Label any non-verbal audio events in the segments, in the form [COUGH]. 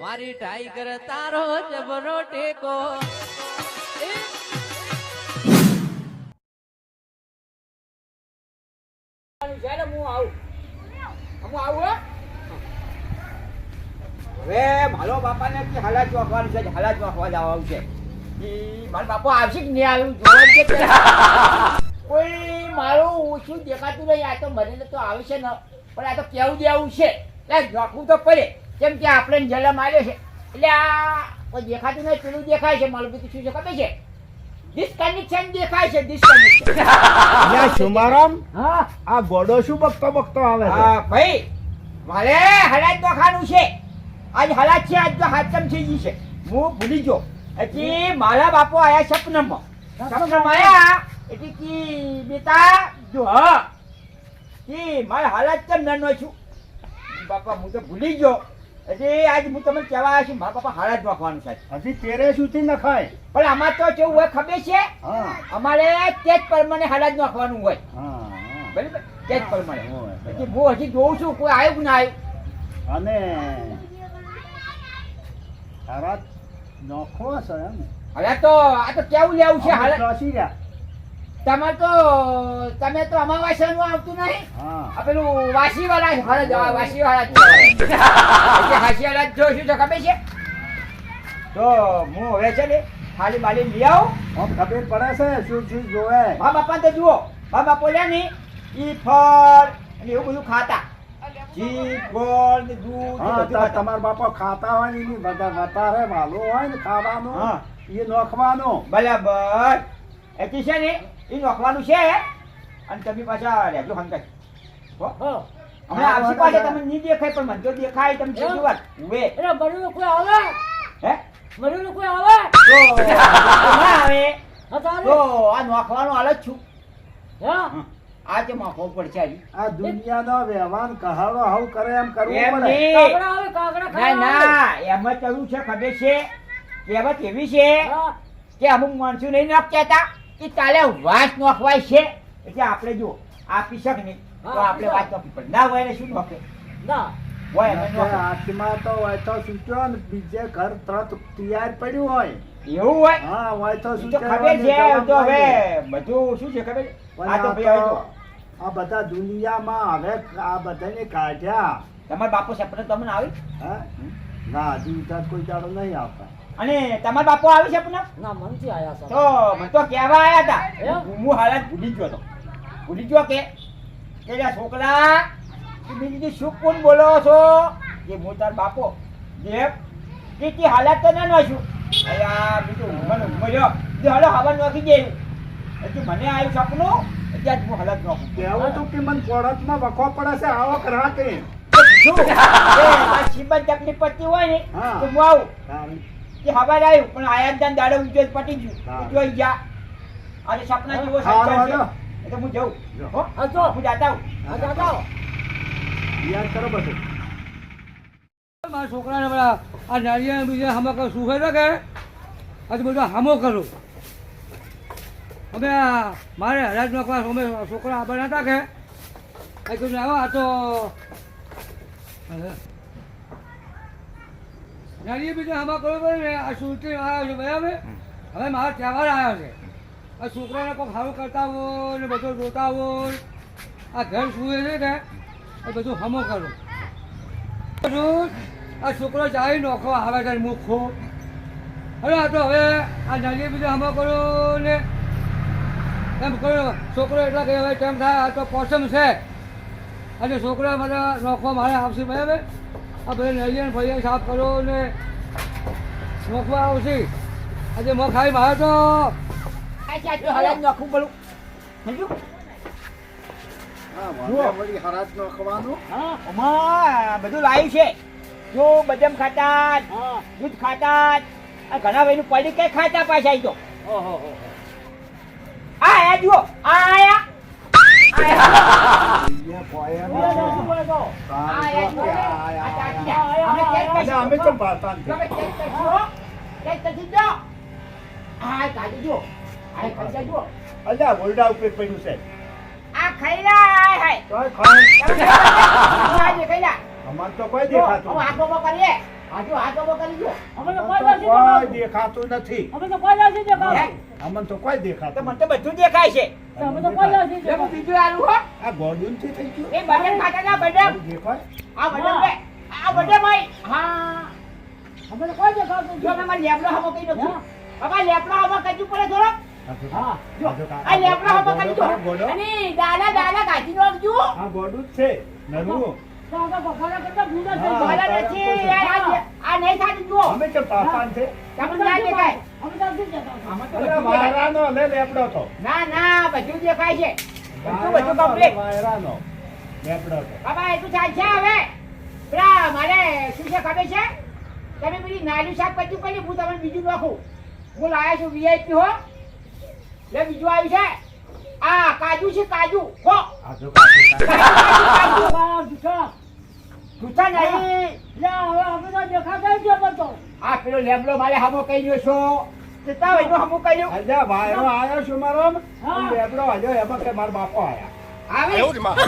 મારી ટાઈગર તારો જબરો ટેકો. હવે મારો બાપાને કે હાલાત વાંખવાનું છે હાલાત વાંખવા જવાનું છે. મારો બાપો આવશે કે નહીં આવ્યું. કોઈ મારું ઓછું દેખાતું નહીં, આ તો મને તો આવશે ને, પણ આ તો કેવું દેવું છે? એટલે જોખવું તો પડે. કેમ કે આપણે જલમ આવ્યો છે. એટલે આ કોઈ દેખાતું નહીં પેલું દેખાય છે મારું બીજું શું છે ખબર છે? ડિસકનેક્શન દેખાય છે ડિસકનેક્શન યા સુમારામ હા. આ ગોડો શું બકતો બકતો આવે છે? હા ભાઈ મારે હલાદ ખાનું છે. આજ હલાદ છે આજ તો હાથમ થઈ ગઈ છે. હું ભૂલી ગયો. એટલે મારા બાપો આયા સપનામાં. સપનામાં આયા એટલે કે બેટા જો હા. કે મારા હાલાત કેમ નાનો છું? બાપા હું તો ભૂલી ગયો. એટલે આજ હું તમને કહેવા આવ્યો છું મારા બાપા હાલાત નાખવાનું છે. હજી તેરે સુધી નખાય. પણ આમાં તો કેવું હોય ખબર છે? હા. અમારે તે જ પ્રમાણે જ નાખવાનું હોય. બરાબર? તે જ પ્રમાણે. એટલે હું હજી જોઉં છું કોઈ આવ્યું કે ના આવ્યું? અને તારા નોખો સર એમ. હવે તો આ તો કેવું લેવું છે જોશી રહ્યા. તમે તો તમે તો અમાવાસ્યાનું આવતું નહીં. હા. પેલું વાસી વાળા વાસી વાળા હાસી વાળા જ. જોઈશું તો ખબર છે? તો હું હવે છે ને ખાલી બાલી લઈ આવું. આમ ખબર પડે છે શું શું જોવે? મા બાપા તો જુઓ મા બાપો લે ને ઈ ફળ અને એવું બધું ખાતા. ને હા. તમારા બાપા ખાતા હોય ને એની બધા વધારે વાલો હોય ને ખાવાનું હા. એ નોખવાનું. બરાબર. એટલે છે ને એ નોખવાનું છે અને તમે પાછા રહેજો હંકાઈ. હો? હમણાં આવશે પાછા તમને નહીં દેખાય પણ મને તો દેખાય તમે છેલ્લી વાર ઉભે એટલે મરુનું કોઈ આવે? હે? મરુનું કોઈ આવે? તો ના આવે. તો આ નોખવાનું હાલ જ છું. હા? આ તે પડશે આ દુનિયાનો વ્યવહાર કહાડો હવ કરે એમ કરવું એમ પડે. નહીં. કાગડા આવે કાગડા ના એમાં છે ખબર છે? કહેવત એવી છે કે અમુક માણસો નહીં કહેતા કે ચાલે વાસ નોખવાય છે. એટલે આપણે જો આપી શક નહીં તો આપણે આપી વાત નોખવી પડે ના હોય ને શું નોખે? ના. હોય એમ નકર નોખે. હાથમાં તો હોય તો સૂચો ને બીજે ઘર તરત તૈયાર પડ્યું હોય. એવું હોય? હા હોય તો શું ખબર છે તો હવે બધું શું છે ખબર? આ તો ભાઈ આ બધા દુનિયામાં હવે આ બધાને કાઢ્યા. તમારા બાપુ સપને તમને આવી? હે? ના હજી કોઈ દાડો નહીં આવતા અને તમારા આવે આવી પુનઃ ના મનથી આયા છે. તો મને તો કહેવા આયા હતા? હું? હું હાલત ભૂલી ગયો તો. ભૂલી ગયો કે? કે છોકરા તું બીજી શું કોણ બોલો છો? કે હું તાર બાપો. જે કે તે હાલત તો ના નોશું અયા બીજું મને મળ્યો જે હલો હવા નોખી ગઈ એટલે મને આવ્યું સપનું એટલે આજ હું હાલત નોખું. કહેવું તો કે મને કોળતમાં વખો પડે છે આવક રાખે જો, એ આ શિબન તકલીફ પડતી હોય ને. તો હું આવું. કે હવા આવ્યું પણ આયા દાન દાડો ઉજ્જો પટી ગયું. જોઈ ગયા. આજે સપના જેવો હા, છે. એટલે હું જઉં. હો? હા, જો. હું જાતા હું હા યાદ કરો બધું. મારા છોકરાને બધા આ નારિયેળ બીજા હામો કરો. સુખે છે કે? આ બધું હામો કરું. અમે મારે હરાજ નાખવા અમે છોકરા આબા નતા કે? આ કીધું આવો આ તો નારિયેળ બીજા આમાં કરવું પડે ને આ સુરતી આવ્યા છે, બરાબર? હવે મારા તહેવાર આવ્યા છે. આ છોકરાને કોઈ સારું કરતા હોય ને બધું જોતા હોય, આ ઘર સુવે છે ને, એ બધું હમો કરો. આ છોકરો જાય નોખો, આવે છે મુખો હવે આ તો હવે આ નાની બીજું હમો કરો ને. એમ કરો છોકરો એટલા કે હવે તેમ થાય? આ તો પોસમ છે. અને છોકરા મારા નોખો મારે આવશે બરાબર? આ ભાઈ નલિયન ફરિયા સાફ કરો ને મોકવા આવશે. આજે મો ખાઈ મારે તો. નાખું સમજ્યું? બધું લાવ્યું છે. જો બદામ ખાતા હા. દૂધ ખાતા આ ઘણા ભાઈનું પડી કઈ ખાતા પાછા આવી તો? આ જુઓ. આ આયા. અમે. તો ખાઈ જુઓ. અલ્યા, ઓરડા ઉપર પડ્યું છે આ ખાઈ લા, આય હાય. તોય ખાય. તમે ખાઈ લા. આ જે ખાઈ લા. અમારે તો કોઈ દેખાતું નથી. કરીએ. હાચું હાથ ઊભો કરી દો અમને તો કોઈ દેખાતું. દેખાતું નથી. અમે તો કોઈ નથી દેખાતું. અમને તો કોઈ દેખાતું મને તો બધું દેખાય છે. અમે તો કોઈ નથી દેખાતું. બીજું આલું હો. આ થઈ ગયું. એ દેખાય. ભાઈ હા. અમને કોઈ દેખાતું જો નથી. તમે લેબડો હમો કહી દો બાબા લેબડો હમો કજુ પડે થોડો. હા. જો આ લેબડો હમો ગોડો. અને દાદા દાદા કાઢી નાખજો આ ગોડું છે. નરું તો પાપાન છે એટલું હવે પેલા મારે શું છે ખબર છે તમે પેલી શાક પછી કરી હું તમને બીજું નાખું હું લાયા છું વીઆઈપી હો લે બીજું આવ્યું છે આ કાજુ છે કાજુ. હો. આ જો કાજુ. કાજુ જૂઠા. નહીં લે, હવે અમે તો તો. આ પેલો લેમલો મારે હામો કહી ગયો છો. કેટલા વાગ્યું હમો કહ્યું અલ્યા વાયરો આયો છું મારો હા. લેપડો હજો એમાં કે મારા બાપો આયા. આવે. છપનમાં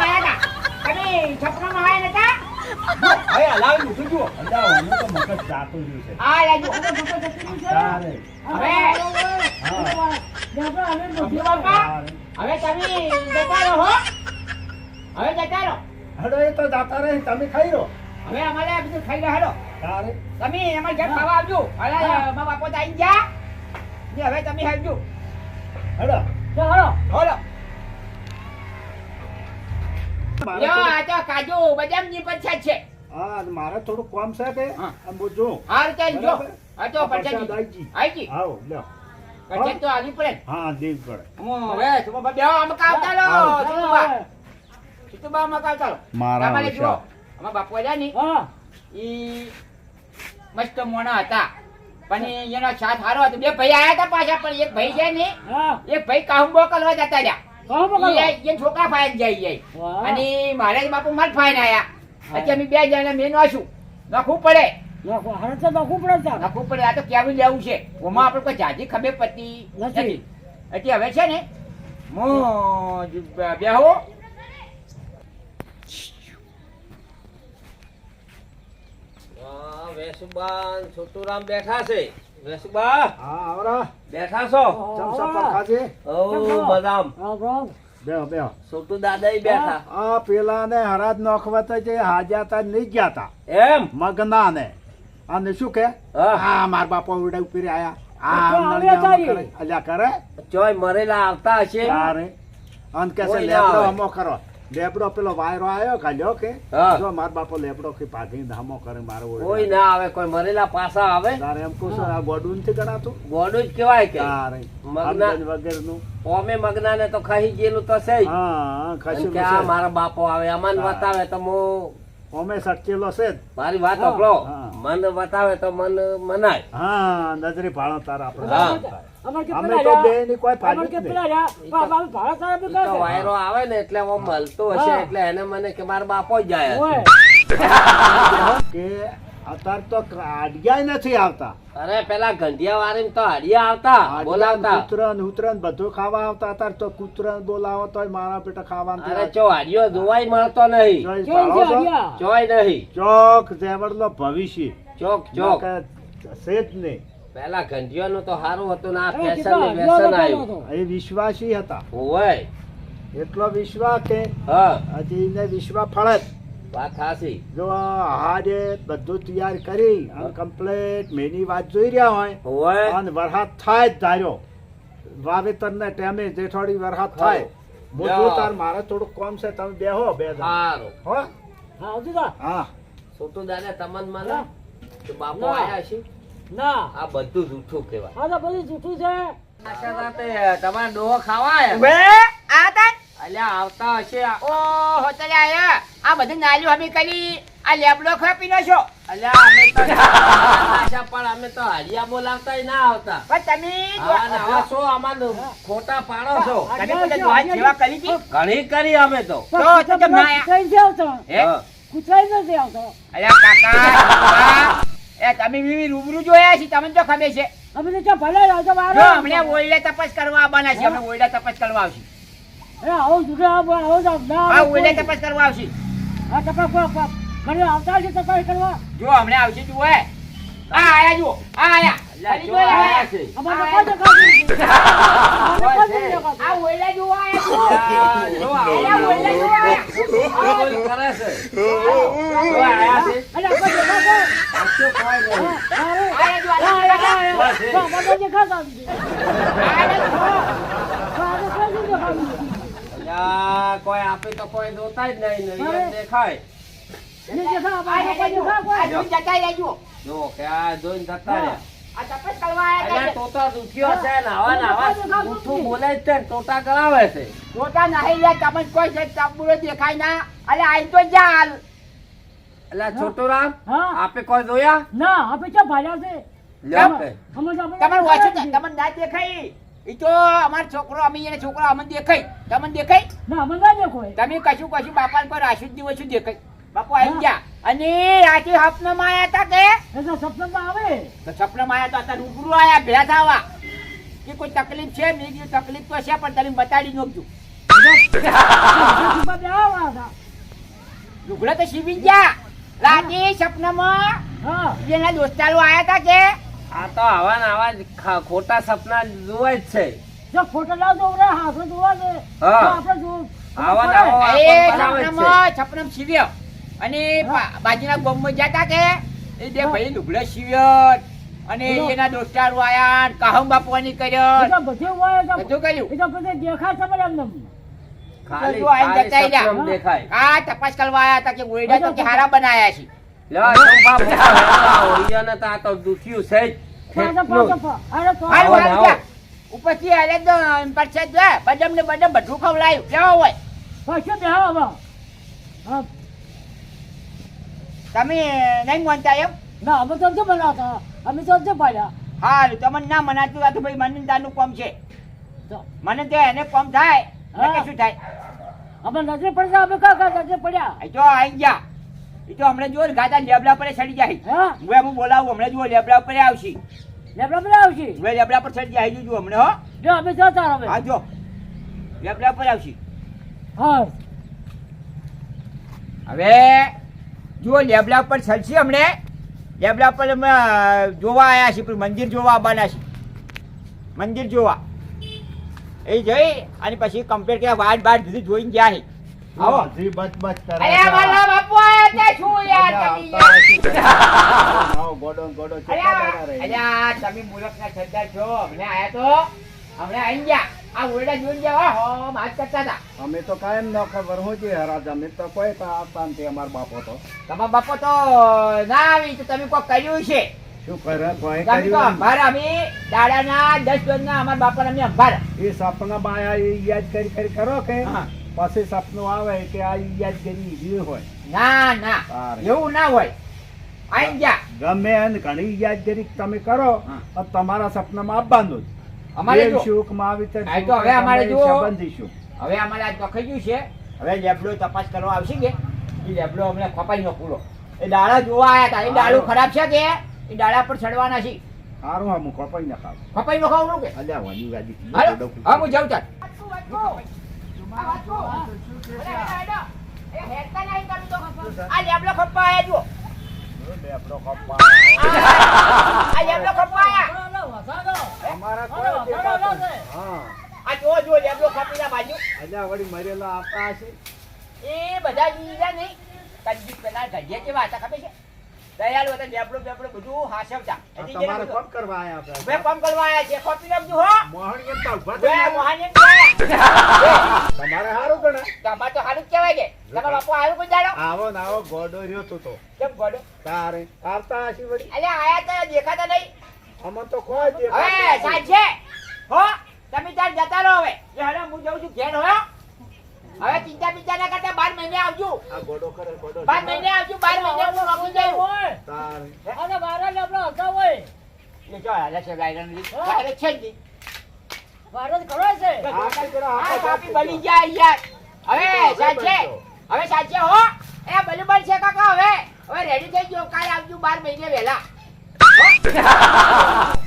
આયા હતા તમે છપનમાં આયા નતા? હવે હલાવી મૂકી જુઓ અલ્યા તો મગજ જાતું છે. આ તો કોઈ જતી હવે હા. દેખો, અમે સમજો નથી બાપા તારે. હવે તમે જતા રહો હવે જતા રહો. હેડો એ તો જાતા રહે તમે ખાઈ રહો હવે અમારે આ બધું ખાઈ રહ્યા તારે. તમે અમારે ઘેર ખાવા આવજો. હવે મારા બાપો તો આવી ગયા. ને હવે તમે આવજો. હેડો. તો હાલો. બોલો યો આ તો કાજુ બદામની પંચાયત છે. હા મારે થોડું કામ છે કે હા. બોજો હાર ચાલ જો. આ તો આ આઈજી. આઈજી આવો લ્યો. પંચાયત તો આવી પડે. હા દેવ પડે. હવે તમે બેહો આમ કાવતા લો આવો. સીતુબા સીતુબા આમ લો મારા જુઓ અમારા બાપુ રહ્યા ની ઈ મસ્ત મોણા હતા. પણ એનો સાથ હારો હતો. બે ભાઈ આયા હતા પાછા પણ એક ભાઈ છે ને એક ભાઈ કાહુંબો કલવા જતા રહ્યા. છોકરા ફાઈન જાય જાય અને મારે બાપુ મારે ફાઈન આયા. અત્યારે અમે બે જણા મેં નાશું નાખવું પડે. નાખો, નાખવું પડે નાખવું પડે આ તો કેવું લેવું છે? ઓમાં આપણે કોઈ જાજી ખબર પડતી નથી. નથી. એટલે હવે છે ને હું. બેહો હા, છોટુરામ બેઠા છે. વેસુબા હા આવરા બેઠા છો? ચમચા ખાજે ઓ બદામ. રામ રામ. બેહો બેહો. છોટુ દાદા બેઠા. આ પેલા ને હરાજ નોખવતા જે હાજ્યા તા નહીં ગયા તા એમ? મગના ને અને શું કે? હા. માર બાપા ઉડા ઉપર આયા. આ આવ્યા. કરે. ચોય મરેલા આવતા હશે? અન કે લેબડો. હમો કરો. લેબડો પેલો વાયરો આયો કાલ્યો કે? જો માર બાપો લેબડો કે પાઘીને ધામો કરે મારો કોઈ ના આવે કોઈ મરેલા પાછા આવે? તારે એમ કહું આ ગોડું નથી ગણાતું? ગોડું જ કહેવાય કે. મગના- વગેરેનું. ઓમે મગના ને તો ખાઈ ગયેલું તો છે હા કે આ મારા બાપો આવે અમન વતાવે બતાવે તો હું ઓમે સટકેલો છે મારી વાત સાંભળો. મન બતાવે તો મન મનાય. હા નજરે ભાણો તાર આપણે. હા. અમારે કે અમે તો બે ની કોઈ ફાજી કે પેલા તો વાયરો આવે ને એટલે હું મળતો હશે એટલે એને મને કે મારા બાપો જાય કે અત્યારે તો આડિયા નથી આવતા. અરે પેલા ગંધિયા વાળી તો હડિયા આવતા બોલાવતા. કૂતરન ઉતરન બધું ખાવા આવતા. અત્યારે તો કૂતરન બોલાવો તોય મારા પેટા ખાવાનું અરે ચો હડિયો જોવાય મળતો નહીં? જોય નહીં. ચોક જેવડલો ભવિષ્ય. ચોક ચોક. સેજ છે જ નહીં. પેલા ગંઢિયો નું તો સારું હતું ને ફેશન ને હરિયા આવ્યું. એ વિશ્વાસી હતા. હોય એટલો વિશ્વાસ કે હા. હજી એને વિશ્વાસ ફળે જ. વાત થાસી જો આ હારે બધું તૈયાર કરી કમ્પ્લેટ મેની વાત જોઈ રહ્યા હોય હોય. અને વરસાદ થાય જ ધાર્યો વાવેતર ને ટાઈમે થોડી વરસાદ થાય. બધું તાર મારે થોડું કોમ છે તમે બેહો બે સારું હો? હા, આવજો હા. છોટું દાદા તમન મને તો બાપો આયા છે? ના. આ બધું જૂઠું કહેવાય. હા તો બધું જૂઠું છે. આશા રાતે તમારે ડોહો ખાવા બે. આ તા અલ્યા આવતા હશે. ઓ હોટલ આયા. આ બધું નાલ્યું અમે કરી. આ લેબડો ખાપી નો છો અલ્યા અમે તો [LAUGHS] આશા પણ અમે તો હરિયા બોલાવતા ના આવતા. પણ તમે આવા છો આમાં ખોટા પાડો છો. તમે કરી ઘણી કરી અમે તો. તો તો હે? કુતરાઈ નથી આવતો અલ્યા કાકા એ રૂબરૂ જોયા છે? તમને જો ખબર છે. અમે તો ક્યાં ભલે આવતો હમણે ઓઈલે તપાસ કરવા આવવાના છે. અમે ઓઈલે તપાસ કરવા આવશે. અરે આવો જૂઠો આવો આવો ના આ આવો તપાસ કરવા આવશે. આ તપાસ કો- કો- મને આવતા છે તપાસ કરવા? જો હમણે આવશે જુઓ એ. આ આયા જુઓ આ આયા. [LAUGHS] લા, આ કોઈ અરે. આપે તો કોઈ જોતા જ નહીં ને દેખાય. નહીં. જો. કે આ જોઈને જતા રહ્યા. દુખ્યો છે ને આવા ને બોલે જ છે ને કરાવે છે. જોતા નહીં લે તમને કોઈ છે ચાંબુરો દેખાય ના. અલે આઈ તો એટલે છોટુ રામ હા. આપે કોઈ જોયા? ના, આપે ક્યાં ભાડ્યા છે? તમે આપે. અમે તો આપણે તમને વાંચું ને, તમને ના દેખાય. ઈ તો અમારો છોકરો અમે એને છોકરો અમને દેખાય. તમને દેખાય? ના, અમે ના દેખોય. તમે કશું કશું બાપાને કોઈ રાશુ દિવસ શું દેખાય? બાપુ આવી ગયા. અને રાતે સપનામાં આયા હતા કે? એ તો આવે. તો સપનામાં આયા તો રૂબરૂ આયા ભેળા થવા. કે કોઈ તકલીફ છે? મેં કીધું તકલીફ તો છે પણ તમે બતાડી નોખજો. લુગડા તો સીવી ગયા. રાતે સપનામાં. એના દોસ્તારો આયા હતા કે? આ તો આવા ને આવા જ ખોટા સપના જુએ જ છે. જો ફોટો લાવજો ઉરે હાથો જોવા દે હા. આપણે જો- આવા ને આવા એ. સપનામાં સપનામાં સીવ્યો અને બાજુના ગામમાં જતા કે? એ બે ભાઈ લુગડા શિવ્ય અને. એના દોસ્તારો આયા કહમ બાપવાની કર્યો બધું તો બધે હોય તો- બધું કર્યું? એ તો બધે દેખાય છે પણ એમને. ખાલી દેખાય. આ તપાસ કરવા આયા હતા કે ઓઈડા તો કે હારા બનાયા છે. લ્યો, ચંપા ભૂખા હોળીઓને તો તો દુખ્યું છે જ. પાછા, ઠેકનું. પાછા, પા- અરે તો- હાલ આવો ને હાલ આવો. જા. ઉપરથી હાલે તો પરસાદ જો બદામ ને બદામ બધું ખવડાયું કેવા હોય પાછો બેહો હવે. તમે નહીં માનતા એમ ના, અમે તો બનાવતા. અમે તો નથી પાડ્યા. હારું તમને ના મનાતું આ ભાઈ મને તાનું કોમ છે તો મને તો એને કોમ થાય. શું થાય અમે નજરે પડતા અમે કા કા નજરે પડ્યા આ જો આઈ ગયા તો હમણાં જો ગાતા લેબડા પર ચડી જાય. હું? એમ બોલાવું હમણાં જો લેબડા પર આવશે. લેબડા પર આવશે? હવે લેબડા પર ચડી જાય જો હમણાં હો. જો અમે જતા હવે. હા જો. લેબડા પર આવશે. હા. હવે જો લેબડા પર ચડશે હમણે. લેબડા પર અમે જોવા આવ્યા છીએ પેલું મંદિર જોવા આવવાના છે મંદિર જોવા. એ જઈ અને પછી કમ્પ્લીટ કે વાટ બાટ બધું જોઈને ગયા છે. આવો. બચ બચ કરે છે. બાપુ ત્યાં શું યાર તમે યાર? આવો ગોડો ગોડો અરે કેટલા આ- દાડા રહી? અરે આ તમે મૂર્ખના સરદાર છો. હમણે આયા તો હમણે આઈ ગયા. આ ઓરડા જોઈને ગયા હો માસ કરતા હતા. અમે તો કાયમ ન ખબર હું જે રાજા અમે તો કોઈ તો આવતા અમાર બાપો તો. તમારા બાપો તો ના આવી તો તમે કોઈ કર્યું છે? શું કરે કોઈ કર્યું અંભાર અમે દાડાના દસ વર્ષના અમારા બાપાને અમે અંભાર. એ સપના બાયા યાદ કરી કરી કરો કે? હા. પછી સપનું આવે કે આ યાદગીરી ઈ હોય? ના ના. એવું ના હોય. આઈ ગયા ગમે એને ઘણી યાદગીરી તમે કરો પણ તમારા સપનામાં આવવાનું જ અમારે જો સુખમાં આવી તો હવે અમારે. સંબંધીશું. હવે અમારે આજ દખાઈ ગયું છે. હવે લેબડો તપાસ કરવા આવશે કે? એ લેબડો અમને ખપાઈ નો પૂરો. એ દાડા જોવા આવ્યા હતા એ દાડું ખરાબ છે કે? એ દાડા પર ચડવાના છે. સારું હા હું ખપાઈ ના ખાવ ખપાઈ નો ખાવું કે? અલ્યા વાની ગાડી હા હું જાઉં ચાલ આ આ લેબડો ખપ્પા અમારા કોઈ દેખાતો હા આ જો જો લેબડો ખપીના બાજુ અલ્યા વળી મરેલા આપતા હશે એ બધા જીજા નહીં કંજૂસ પેલા ગઢિયા કેવા હતા ખબર છે. દયાળુ હતા લેબડો બેબડો બધું હાસવતા તમારે કોમ કરવા આયા કરવા આયા છે કોપી હો. મોહન કેમ તો મોહાની તમારે સારું ગણે. તમારે તો સારું જ કહેવાય કે. તમારો બાપુ આવ્યું કોઈ દાડો? આવો ને આવો ગોડો રહ્યો તું તો. કેમ ગોડો? તારે આવતા હશે વળી. અલે આયા તો દેખાતા નહીં. અમન તો કોઈ હવે દેખાતું સાંજે. હો તમે ત્યાં જતા રહો હવે. એ હવે હું જઉં છું ઘેર હો. હવે ચિંતા બિંતા ના કરતા બાર મહિને આવજો. આ ગોડો કરે ગોડો બાર મહિને આવજો બાર મહિને હું રોકી જઈ હોય. તારે. અને બારા આપણો હકા હોય. એ જો હાલે છે ગાયરન લી ગાયરન છે જ નહીં. ખરો છે. આ કઈ કરો આ આ કાપી બની જાય યાર હવે હવે હવે સાંજે હો. એ બલુબન છે કાકા હવે. હવે રેડી થઈ ગયો. કાલે આવજો બાર મહિને વહેલા. [LAUGHS]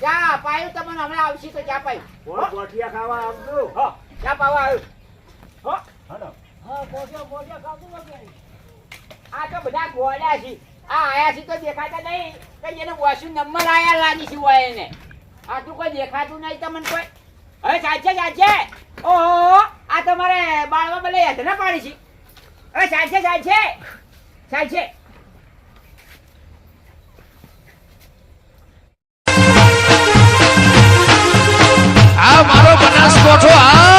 ચા પાયું તમને હમણાં આવશે તો ચા પાયું. ગોઠિયા ખાવા આવજો. હો. ચા પાવા આવ્યું. હો. હલો હા, પોટિયા- પોટિયા ખાતું નથી. આ તો બધા ગોળ્યા છે. આ આયા છે તો દેખાતા નહીં. કઈ એને વોશિંગ નંબર આયા લાગી છે હોય એને. આટલું કોઈ દેખાતું નહીં તમને કોઈ. હવે ચાલશે ચાલશે ઓહો, આ તમારે બાળવા બલે હેઠને પાણી છે. હવે ચાલશે ચાલશે ચાલશે આ મારો બનાસકોઠો, આ